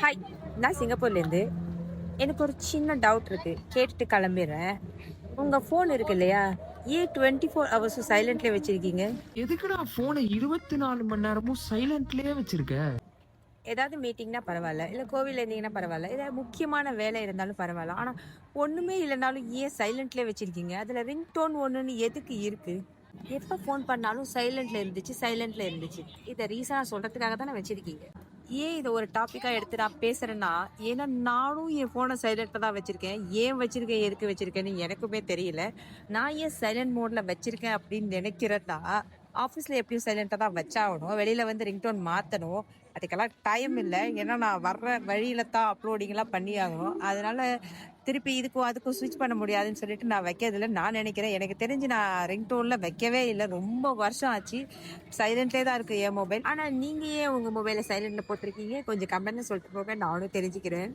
Hi நான் சிங்கப்பூர்லேருந்து. எனக்கு ஒரு சின்ன டவுட் இருக்கு. கேட்டுட்டு கிளம்பிடுறேன். உங்கள் ஃபோன் இருக்கு இல்லையா? ஏன் டுவெண்ட்டி ஃபோர் ஹவர்ஸும் சைலண்ட்லேயே வச்சுருக்கீங்க? எதுக்குடா போனை இருபத்தி நாலு மணி நேரமும் சைலண்ட்லயே வச்சிருக்க? ஏதாவது மீட்டிங்னா பரவாயில்ல. இல்லை கோவிலில் இருந்தீங்கன்னா பரவாயில்ல. ஏதாவது முக்கியமான வேலை இருந்தாலும் பரவாயில்ல. ஆனால் ஒன்றுமே இல்லைனாலும் ஏன் சைலண்ட்லேயே வச்சுருக்கீங்க? அதில் ரிங் டோன் ஒன்றுன்னு எதுக்கு இருக்குது எப்போ ஃபோன் பண்ணாலும் சைலண்ட்டில் இருந்துச்சு சைலண்ட்டில் இருந்துச்சு. இதை ரீசனாக சொல்கிறதுக்காக தானே வச்சுருக்கீங்க? ஏன் இதை ஒரு டாப்பிக்காக எடுத்து நான் பேசுகிறேன்னா ஏன்னா நானும் என் ஃபோனை சைலண்ட்டில் தான் வச்சுருக்கேன். ஏன் வச்சுருக்கேன் எதுக்கு வச்சுருக்கேன்னு எனக்குமே தெரியல. நான் ஏன் சைலண்ட் மோடில் வச்சுருக்கேன் அப்படின்னு நினைக்கிறேன்னா ஆஃபீஸில் எப்படியும் சைலண்ட்டாக தான் வச்சாகணும். வெளியில் வந்து ரிங்டோன் மாற்றணும் அதுக்கெல்லாம் டைம் இல்லை. ஏன்னா நான் வர்ற வழியில் தான் அப்லோடிங்லாம் பண்ணி ஆகணும் அதனால் திருப்பி இதுக்கும் அதுக்கும் ஸ்விட்ச் பண்ண முடியாதுன்னு சொல்லிட்டு நான் வைக்கிறதில்ல நான் நினைக்கிறேன் எனக்கு தெரிஞ்சு நான் ரிங்டோனில் வைக்கவே இல்லை. ரொம்ப வருஷம் ஆச்சு. சைலண்ட்லேயே தான் இருக்குது என் மொபைல் ஆனால் நீங்கள் ஏன் உங்கள் மொபைலை சைலண்டில் போட்டிருக்கீங்க? கொஞ்சம் கமெண்ட்னு சொல்லிட்டு போக நானும் தெரிஞ்சுக்கிறேன்.